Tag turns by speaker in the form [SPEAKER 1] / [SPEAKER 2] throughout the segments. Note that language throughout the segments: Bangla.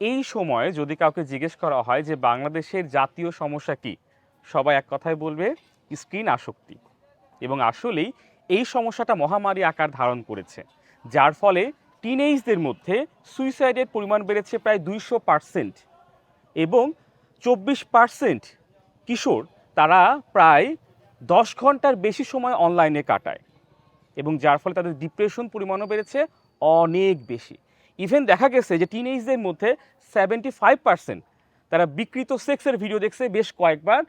[SPEAKER 1] এই সময়ে যদি কাউকে জিজ্ঞেস করা হয় যে বাংলাদেশের জাতীয় সমস্যা কি, সবাই এক কথায় বলবে স্ক্রিন আসক্তি। এবং আসলেই এই সমস্যাটা মহামারী আকার ধারণ করেছে, যার ফলে টিনেজদের মধ্যে সুইসাইডের পরিমাণ বেড়েছে প্রায় দুইশো পার্সেন্ট এবং চব্বিশ পার্সেন্ট কিশোর, তারা প্রায় দশ ঘণ্টার বেশি সময় অনলাইনে কাটায় এবং যার ফলে তাদের ডিপ্রেশন পরিমাণও বেড়েছে অনেক বেশি। ইভেন দেখা গেছে যে টিনেজদের মধ্যে সেভেন্টি ফাইভ পার্সেন্ট তারা বিকৃত সেক্সের ভিডিও দেখছে বেশ কয়েকবার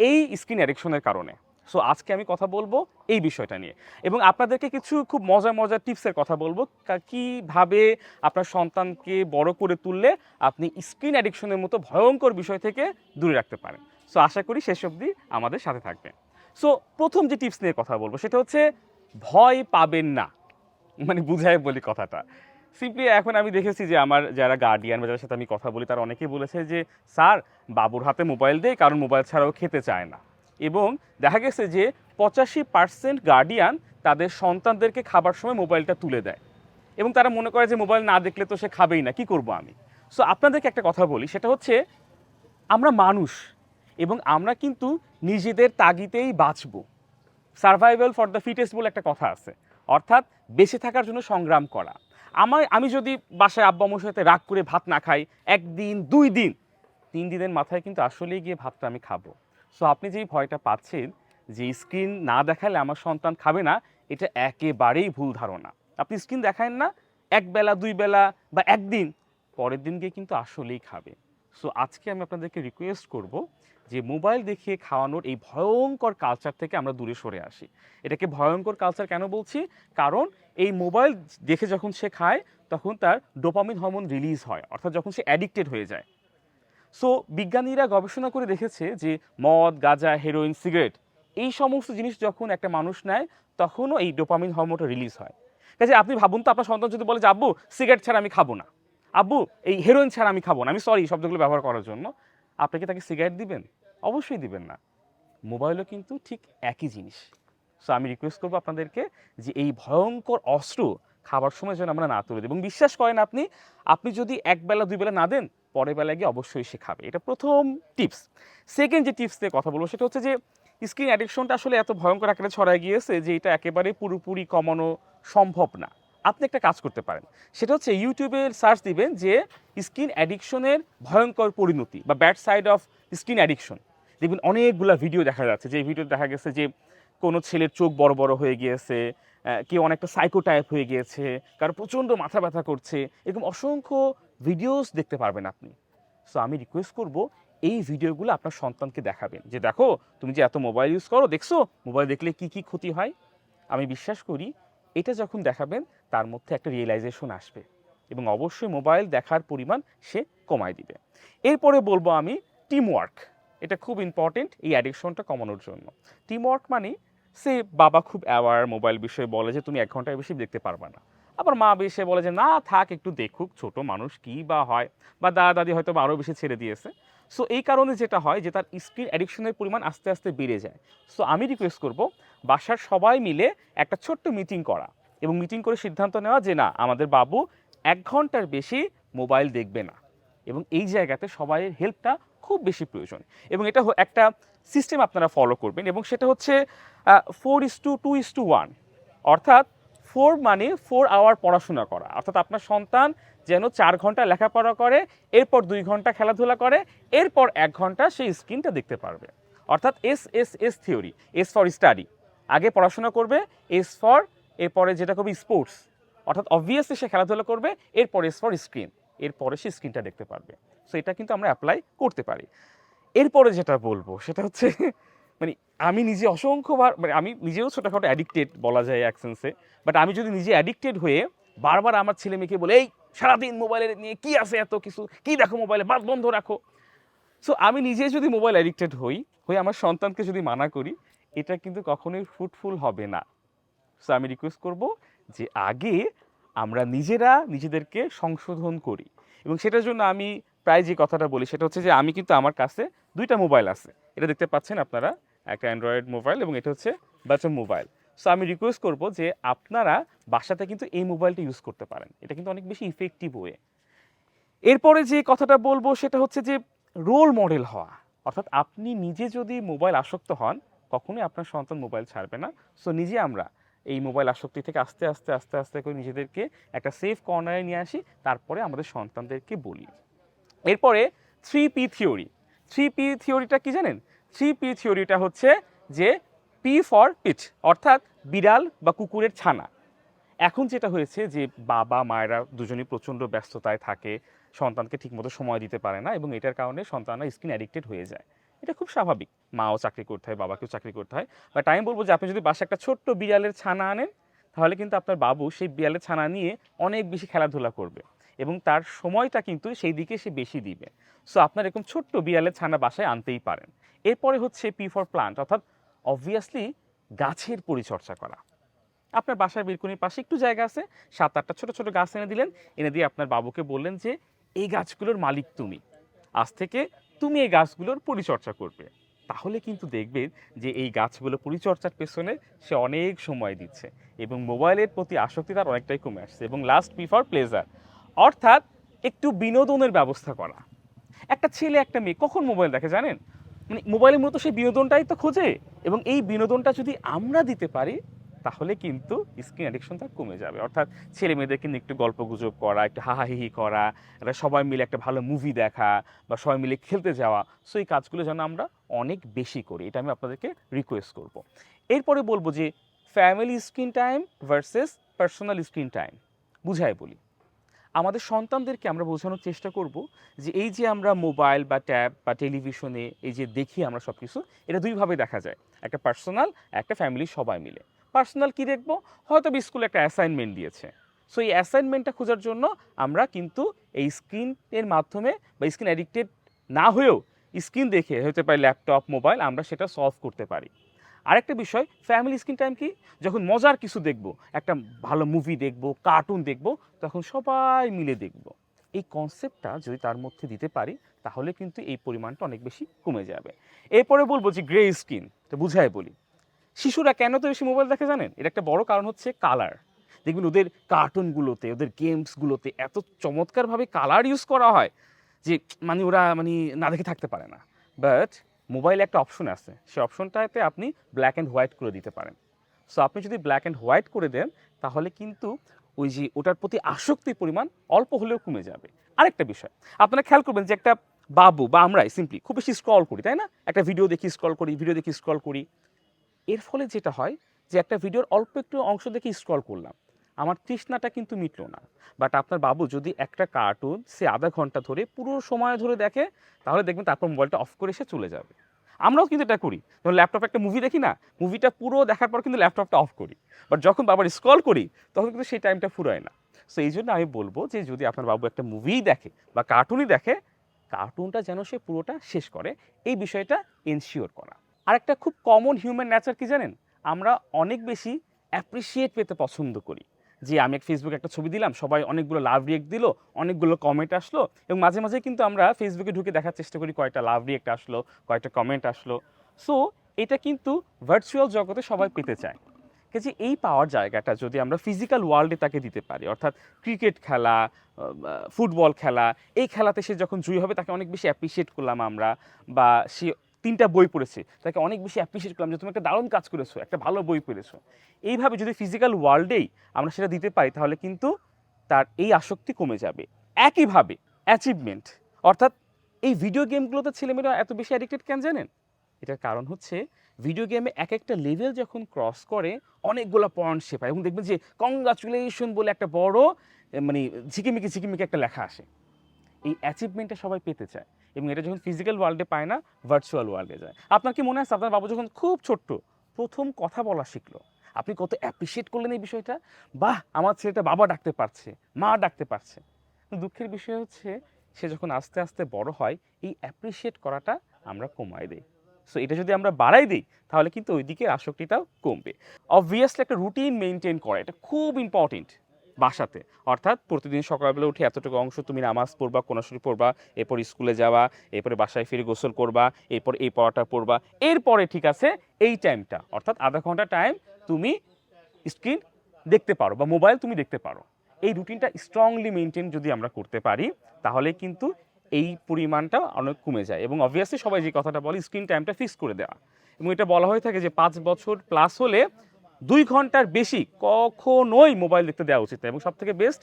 [SPEAKER 1] এই স্ক্রিন অ্যাডিকশনের কারণে। সো আজকে আমি কথা বলব এই বিষয়টা নিয়ে। এবং আপনাদেরকে কিছু খুব মজার মজার টিপসের কথা বলব। কীভাবে আপনার সন্তানকে বড় করে তুললে আপনি স্ক্রিন অ্যাডিকশনের মতো ভয়ঙ্কর বিষয় থেকে দূরে রাখতে পারেন। সো আশা করি শেষ অবধি আমাদের সাথে থাকবেন। সো প্রথম যে টিপস নিয়ে কথা বলব সেটা হচ্ছে ভয় পাবেন না। মানে বুঝায় বলি কথাটা। সিম্পলি এখন আমি দেখেছি যে আমার যারা গার্ডিয়ান বা যাদের সাথে আমি কথা বলি, তারা অনেকেই বলেছে যে, স্যার, বাবুর হাতে মোবাইল দেয় কারণ মোবাইল ছাড়াও খেতে চায় না। এবং দেখা গেছে যে, পঁচাশি পার্সেন্ট গার্ডিয়ান তাদের সন্তানদেরকে খাবার সময় মোবাইলটা তুলে দেয়। এবং তারা মনে করে যে মোবাইল না দেখলে তো সে খাবেই না, কি করব আমি? সো আপনাদেরকে একটা কথা বলি, সেটা হচ্ছে, আমরা মানুষ এবং আমরা কিন্তু নিজেদের তাগিতেই বাঁচব। সার্ভাইভাল ফর দ্য ফিটেস্ট বলে একটা কথা আছে। অর্থাৎ বেঁচে থাকার জন্য সংগ্রাম করা। আমার, আমি যদি বাসায় আব্বা আম্মুর সাথে রাগ করে ভাত না খাই, একদিন, দুই দিন, তিন দিনের মাথায় কিন্তু আসলেই গিয়ে ভাতটা আমি খাব। সো আপনি যেই ভয়টা পাচ্ছেন, যে স্ক্রিন না দেখালে আমার সন্তান খাবে না, এটা একেবারেই ভুল ধারণা। আপনি স্ক্রিন দেখায়েন না, এক বেলা, দুই বেলা বা একদিন, পরের দিন গিয়ে কিন্তু আসলেই খাবে। সো আজকে আমি আপনাদেরকে রিকোয়েস্ট করব যে মোবাইল দেখিয়ে খাওয়ানোর এই ভয়ঙ্কর কালচার থেকে আমরা দূরে সরে আসি। এটাকে ভয়ঙ্কর কালচার কেন বলছি? কারণ এই মোবাইল দেখে যখন সে খায়, তখন তার ডোপামিন হরমোন রিলিজ হয়, অর্থাৎ যখন সে অ্যাডিক্টেড হয়ে যায়। সো বিজ্ঞানীরা গবেষণা করে দেখেছে যে মদ, গাঁজা হেরোইন সিগারেট এই সমস্ত জিনিস যখন একটা মানুষ নেয়, তখনও এই ডোপামিন হরমোনটা রিলিজ হয়। কাজে আপনি ভাবুন তো, আপনার সন্তান যদি বলে যে, আব্বু সিগারেট ছাড়া আমি খাব না। আব্বু, এই হেরোইন ছাড়া আমি খাব না। আমি সরি শব্দগুলো ব্যবহার করার জন্য। আপনি কি তাকে সিগারেট দিবেন? অবশ্যই দিবেন না। মোবাইলও কিন্তু ঠিক একই জিনিস। সো আমি রিকোয়েস্ট করব আপনাদেরকে যে এই ভয়ঙ্কর অস্ত্র খাবার সময় যেন আমরা না তুলে দিই এবং বিশ্বাস করেন আপনি আপনি যদি এক বেলা, দুই বেলা না দেন, পরের বেলা গিয়ে অবশ্যই সে খাবে। এটা প্রথম টিপস সেকেন্ড যে টিপস দিয়ে কথা বলব সেটা হচ্ছে যে স্ক্রিন অ্যাডিকশনটা আসলে এত ভয়ঙ্কর আকারে ছড়ায় গিয়েছে যে এটা একেবারে পুরোপুরি কমানো সম্ভব না। আপনি একটা কাজ করতে পারেন। সেটা হচ্ছে ইউটিউবে সার্চ দিবেন যে স্ক্রিন অ্যাডিকশনের ভয়ঙ্কর পরিণতি বা bad side of screen addiction দেখবেন অনেকগুলা ভিডিও দেখা যাচ্ছে। যে ভিডিও দেখা গেছে যে কোনো ছেলের চোখ বড় বড় হয়ে গিয়েছে কেউ অনেকটা সাইকো টাইপ হয়ে গিয়েছে, কারও প্রচণ্ড মাথা ব্যথা করছে, এরকম অসংখ্য ভিডিওস দেখতে পারবেন আপনি। সো আমি রিকোয়েস্ট করব এই ভিডিওগুলো আপনার সন্তানকে দেখাবেন। যে দেখো, তুমি যে এত মোবাইল ইউজ করো, দেখছ? মোবাইল দেখলে কি কি ক্ষতি হয়? আমি বিশ্বাস করি, এটা যখন দেখাবেন, তার মধ্যে একটা রিয়েলাইজেশন আসবে। এবং অবশ্যই মোবাইল দেখার পরিমাণ সে কমায় দিবে। এরপরে বলব আমি টিম ওয়ার্ক এটা খুব ইম্পর্টেন্ট এই অ্যাডিকশনটা কমানোর জন্য। টিম ওয়ার্ক মানে সে বাবা খুব অ্যাওয়ার মোবাইল বিষয়ে বলে যে, তুমি এক ঘণ্টার বেশি দেখতে পারবে না। আবার মা বেশি বলে যে, না, থাক, একটু দেখুক, ছোট মানুষ কি বা হয়? বা দাদা, দাদি হয়তো আরও বেশি ছেড়ে দিয়েছে। সো এই কারণে যেটা হয় যে, তার স্ক্রিন অ্যাডিকশনের পরিমাণ আস্তে আস্তে বেড়ে যায়। সো আমি রিকোয়েস্ট করব, বাসার সবাই মিলে একটা ছোট্ট মিটিং করা এবং মিটিং করে সিদ্ধান্ত নেওয়া যে, না, আমাদের বাবু এক ঘণ্টার বেশি মোবাইল দেখবে না। এবং এই জায়গাতে সবাইয়ের হেল্পটা খুব বেশি প্রয়োজন। এবং এটা একটা সিস্টেম আপনারা ফলো করবেন এবং সেটা হচ্ছে four is two two is two one অর্থাৎ ফোর মানে ফোর আওয়ার পড়াশোনা করা। অর্থাৎ আপনার সন্তান যেন চার ঘণ্টা লেখাপড়া করে, এরপর দুই ঘণ্টা খেলাধুলা করে, এরপর এক ঘণ্টা সেই স্ক্রিনটা দেখতে পারবে। অর্থাৎ S S S theory S for study আগে পড়াশোনা করবে এস ফর এরপরে যেটা করবে স্পোর্টস অর্থাৎ অবভিয়াসলি সে খেলাধুলা করবে, এরপর এস ফর স্ক্রিন এরপরে সে স্ক্রিনটা দেখতে পারবে। সো এটা কিন্তু আমরা অ্যাপ্লাই করতে পারি। এরপরে যেটা বলব, সেটা হচ্ছে মানে আমি নিজে অসংখ্যবার মানে আমি নিজেও ছোটোখাটো অ্যাডিক্টেড বলা যায় এক সেন্সে বাট আমি যদি নিজে অ্যাডিক্টেড হয়ে বারবার আমার ছেলে মেয়েকে বলে, এই, সারাদিন মোবাইলের নিয়ে কি আছে এত কিছু? কি দেখো মোবাইলে বাদ বন্ধ রাখো। সো আমি নিজে যদি মোবাইল অ্যাডিক্টেড হই, হয়ে আমার সন্তানকে যদি মানা করি, এটা কিন্তু কখনোই ফ্রুটফুল হবে না। সো আমি রিকোয়েস্ট করব যে আগে আমরা নিজেরা নিজেদেরকে সংশোধন করি। এবং সেটার জন্য আমি প্রায় যে কথাটা বলি সেটা হচ্ছে যে আমি কিন্তু আমার কাছে দুইটা মোবাইল আছে। এটা দেখতে পাচ্ছেন আপনারা, একটা অ্যান্ড্রয়েড মোবাইল এবং এটা হচ্ছে বাচ্চা মোবাইল। সো আমি রিকোয়েস্ট করব যে আপনারা বাসাতে কিন্তু এই মোবাইলটা ইউজ করতে পারেন। এটা কিন্তু অনেক বেশি ইফেক্টিভ ওয়ে এরপরে যে কথাটা বলব সেটা হচ্ছে যে রোল মডেল হওয়া। অর্থাৎ আপনি নিজে যদি মোবাইল আসক্ত হন, কখনোই আপনার সন্তান মোবাইল ছাড়বে না। সো নিজে আমরা এই মোবাইল আসক্তি থেকে আস্তে আস্তে আস্তে আস্তে করে নিজেদেরকে একটা সেফ কর্নারে নিয়ে আসি, তারপরে আমাদের সন্তানদেরকে বলি। এরপরে three P theory three P থিওরিটা কি জানেন? থ্রি পি থিওরিটা হচ্ছে যে পি ফর পিচ অর্থাৎ বিড়াল বা কুকুরের ছানা। এখন যেটা হয়েছে যে বাবা, মায়েরা দুজনেই প্রচণ্ড ব্যস্ততায় থাকে, সন্তানকে ঠিকমতো সময় দিতে পারে না এবং এটার কারণে সন্তানরা স্ক্রিন অ্যাডিক্টেড হয়ে যায়। এটা খুব স্বাভাবিক। মাও চাকরি করতে হয়, বাবাকেও চাকরি করতে হয়। বাট আমি বলব যে, আপনি যদি বাসায় একটা ছোট্ট বিড়ালের ছানা আনেন, তাহলে কিন্তু আপনার বাবু সেই বিড়ালের ছানা নিয়ে অনেক বেশি খেলাধুলা করবে এবং তার সময়টা কিন্তু সেই দিকে সে বেশি দিবে। সো আপনার এরকম ছোট্ট বিড়ালের ছানা বাসায় আনতেই পারেন। এরপরে হচ্ছে পি ফর প্লান্ট অর্থাৎ অবভিয়াসলি গাছের পরিচর্যা করা। আপনার বাসার বেলকনির পাশে একটু জায়গা আছে, সাত আটটা ছোট ছোট গাছ এনে দিলেন, এনে দিয়ে আপনার বাবুকে বললেন যে, এই গাছগুলোর মালিক তুমি। আজ থেকে তুমি এই গাছগুলোর পরিচর্যা করবে। তাহলে কিন্তু দেখবেন যে এই গাছগুলো পরিচর্যার পেছনে সে অনেক সময় দিচ্ছে এবং মোবাইলের প্রতি আসক্তি তার অনেকটাই কমে আসছে এবং লাস্ট প্রিফার প্লেজার অর্থাৎ একটু বিনোদনের ব্যবস্থা করা। একটা ছেলে, একটা মেয়ে কখন মোবাইল দেখে জানেন? মানে মোবাইলের মতো সেই বিনোদনটাই তো খোঁজে এবং এই বিনোদনটা যদি আমরা দিতে পারি তাহলে কিন্তু স্ক্রিন অ্যাডিকশনটা কমে যাবে। অর্থাৎ ছেলে মেয়েদেরকে নিয়ে একটু গল্প গুজব করা, একটু হাহাহিহি করা একটা সবাই মিলে একটা ভালো মুভি দেখা বা সবাই মিলে খেলতে যাওয়া সো এই কাজগুলো যেন আমরা অনেক বেশি করি। এটা আমি আপনাদেরকে রিকোয়েস্ট করব। এরপরে বলব যে family screen time versus personal screen time বুঝাই বলি। আমাদের সন্তানদেরকে আমরা বোঝানোর চেষ্টা করব যে এই যে আমরা মোবাইল বা ট্যাব বা টেলিভিশনে এই যে দেখি আমরা সব কিছু এটা দুইভাবে দেখা যায়। একটা পার্সোনাল একটা ফ্যামিলি সবাই মিলে। পার্সোনাল কি দেখব? হয়তো স্কুলে একটা অ্যাসাইনমেন্ট দিয়েছে। সো এই অ্যাসাইনমেন্টটা খোঁজার জন্য আমরা কিন্তু এই স্ক্রিনের মাধ্যমে বা স্ক্রিন অ্যাডিক্টেড না হয়েও স্ক্রিন দেখে হতে পারে ল্যাপটপ মোবাইল আমরা সেটা সলভ করতে পারি। আরেকটা বিষয় ফ্যামিলি স্ক্রিন টাইম কি? যখন মজার কিছু দেখব, একটা ভালো মুভি দেখব কার্টুন দেখব, তখন সবাই মিলে দেখব। এই কনসেপ্টটা যদি তার মধ্যে দিতে পারি, তাহলে কিন্তু এই পরিমাণটা অনেক বেশি কমে যাবে। এরপরে বলব যে গ্রে স্ক্রিন তো বুঝাই বলি। শিশুরা কেন তো বেশি মোবাইল দেখে জানেন? এটা একটা বড় কারণ হচ্ছে কালার দেখবেন ওদের কার্টুনগুলোতে ওদের গেমসগুলোতে এত চমৎকারভাবে কালার ইউজ করা হয় যে মানে ওরা মানে না দেখে থাকতে পারে না। বাট মোবাইলে একটা অপশন আছে। সেই অপশনটাতে আপনি ব্ল্যাক অ্যান্ড হোয়াইট করে দিতে পারেন। সো আপনি যদি ব্ল্যাক অ্যান্ড হোয়াইট করে দেন, তাহলে কিন্তু ওই যে ওটার প্রতি আসক্তির পরিমাণ অল্প হলেও কমে যাবে। আরেকটা বিষয়, আপনারা খেয়াল করবেন যে একটা বাবু, বা আমরাই সিম্পলি খুব বেশি স্ক্রল করি, তাই না? একটা ভিডিও দেখি স্ক্রল করি ভিডিও দেখি স্ক্রল করি। এর ফলে যেটা হয় যে একটা ভিডিওর অল্প একটু অংশ দেখে স্ক্রল করলাম। আমার তৃষ্ণাটা কিন্তু মিটলো না। বাট আপনার বাবু যদি একটা কার্টুন সে আধা ঘণ্টা ধরে পুরো সময় ধরে দেখে, তাহলে দেখবেন তারপর মোবাইলটা অফ করে সে চলে যাবে। আমরাও কিন্তু এটা করি। যখন ল্যাপটপে একটা মুভি দেখি না মুভিটা পুরো দেখার পর কিন্তু ল্যাপটপটা অফ করি। বাট যখন বাবার স্ক্রল করি, তখন কিন্তু সেই টাইমটা ফুরায় না। সো এই জন্য আমি বলব যে যদি আপনার বাবু একটা মুভিই দেখে বা কার্টুনই দেখে কার্টুনটা যেন সে পুরোটা শেষ করে, এই বিষয়টা এনশিওর করা। আর একটা খুব কমন হিউম্যান নেচার কি জানেন? আমরা অনেক বেশি অ্যাপ্রিসিয়েট পেতে পছন্দ করি। যে আমি এক ফেসবুকে একটা ছবি দিলাম, সবাই অনেকগুলো লাভ রিয়েক্ট দিল, অনেকগুলো কমেন্ট আসলো এবং মাঝে মাঝে কিন্তু আমরা ফেসবুকে ঢুকে দেখার চেষ্টা করি, কয়টা লাভ রিয়েক্ট আসলো, কয়টা কমেন্ট আসলো। সো এটা কিন্তু ভার্চুয়াল জগতে সবাই পেতে চায়। কাজে এই পাওয়ার জায়গাটা যদি আমরা ফিজিক্যাল ওয়ার্ল্ডে তাকে দিতে পারি, অর্থাৎ ক্রিকেট খেলা ফুটবল খেলা, এই খেলাতে সে যখন জয়ী হবে, তাকে অনেক বেশি অ্যাপ্রিসিয়েট করলাম আমরা বা সে তিনটা বই পড়েছে। তাকে অনেক বেশি অ্যাপ্রিসিয়েট করলাম যে তুমি একটা দারুণ কাজ করেছ, একটা ভালো বই পড়েছো। এইভাবে যদি ফিজিক্যাল ওয়ার্ল্ডেই আমরা সেটা দিতে পারি, তাহলে কিন্তু তার এই আসক্তি কমে যাবে। একইভাবে অ্যাচিভমেন্ট অর্থাৎ এই ভিডিও গেমগুলোতে ছেলেমেয়েরা এত বেশি অ্যাডিক্টেড কেন জানেন? এটার কারণ হচ্ছে ভিডিও গেমে এক একটা লেভেল যখন ক্রস করে, অনেকগুলো পয়েন্ট সে পায়। এবং দেখবেন যে কংগ্রাচুলেশন বলে একটা বড় মানে ঝিকিমিকি ঝিকিমিকি একটা লেখা আসে। এই অ্যাচিভমেন্টটা সবাই পেতে চায়। এবং এটা যখন ফিজিক্যাল ওয়ার্ল্ডে পায় না ভার্চুয়াল ওয়ার্ল্ডে যায়। আপনার কি মনে আছে? আপনার বাবু যখন খুব ছোট্ট, প্রথম কথা বলা শিখলো। আপনি কত অ্যাপ্রিসিয়েট করলেন এই বিষয়টা? বাহ, আমার ছেলেটা বাবা ডাকতে পারছে, মা ডাকতে পারছে। দুঃখের বিষয় হচ্ছে, সে যখন আস্তে আস্তে বড় হয়, এই অ্যাপ্রিসিয়েট করাটা আমরা কমাই দিই। সো এটা যদি আমরা বাড়াই দিই, তাহলে কিন্তু ওই দিকের আসক্তিটাও কমবে। অবভিয়াসলি একটা রুটিন মেনটেন করা, এটা খুব ইম্পর্টেন্ট বাসাতে। অর্থাৎ প্রতিদিন সকালবেলা উঠে এতটুকু অংশ তুমি নামাজ পড়বা কোনাশুরি পড়বা, এরপর স্কুলে যাওয়া, এরপরে বাসায় ফিরে গোসল করবা, এরপর এই পড়াটা পড়বা। এরপরে ঠিক আছে এই টাইমটা অর্থাৎ আধা ঘণ্টা টাইম তুমি স্ক্রিন দেখতে পারো বা মোবাইল তুমি দেখতে পারো। এই রুটিনটা স্ট্রংলি মেনটেন যদি আমরা করতে পারি, তাহলে কিন্তু এই পরিমাণটা অনেক কমে যায় এবং অবভিয়াসলি সবাই যে কথাটা বলে স্ক্রিন টাইমটা ফিক্স করে দেওয়া। এবং এটা বলা হয়ে থাকে যে পাঁচ বছর প্লাস হলে দুই ঘণ্টার বেশি কখনোই মোবাইল দেখতে দেওয়া উচিত এবং সব থেকে বেস্ট,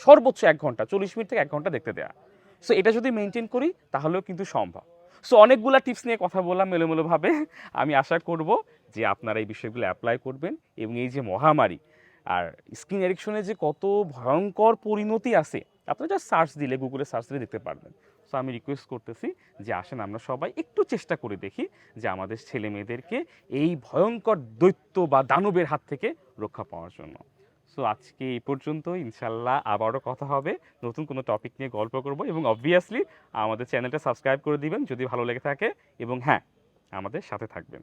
[SPEAKER 1] সর্বোচ্চ এক ঘণ্টা, চল্লিশ মিনিট থেকে এক ঘণ্টা দেখতে দেওয়া সো এটা যদি মেনটেন করি, তাহলেও কিন্তু সম্ভব। সো অনেকগুলা টিপস নিয়ে কথা বললাম মেলোমেলোভাবে আমি আশা করব যে আপনারা এই বিষয়গুলো অ্যাপ্লাই করবেন এবং এই যে মহামারী আর স্কিন এডিকশনের যে কত ভয়ঙ্কর পরিণতি আছে, আপনারা যা সার্চ দিলে গুগলে সার্চ দিলে দেখতে পারবেন। সো আমি রিকোয়েস্ট করতেছি যে আসেন আমরা সবাই একটু চেষ্টা করে দেখি যে আমাদের ছেলে মেয়েদেরকে এই ভয়ঙ্কর দৈত্য বা দানবের হাত থেকে রক্ষা পাওয়ার জন্য। সো আজকে এই পর্যন্ত, ইনশাল্লাহ আবারও কথা হবে। নতুন কোনো টপিক নিয়ে গল্প করব এবং অবভিয়াসলি আমাদের চ্যানেলটা সাবস্ক্রাইব করে দিবেন যদি ভালো লেগে থাকে এবং হ্যাঁ আমাদের সাথে থাকবেন।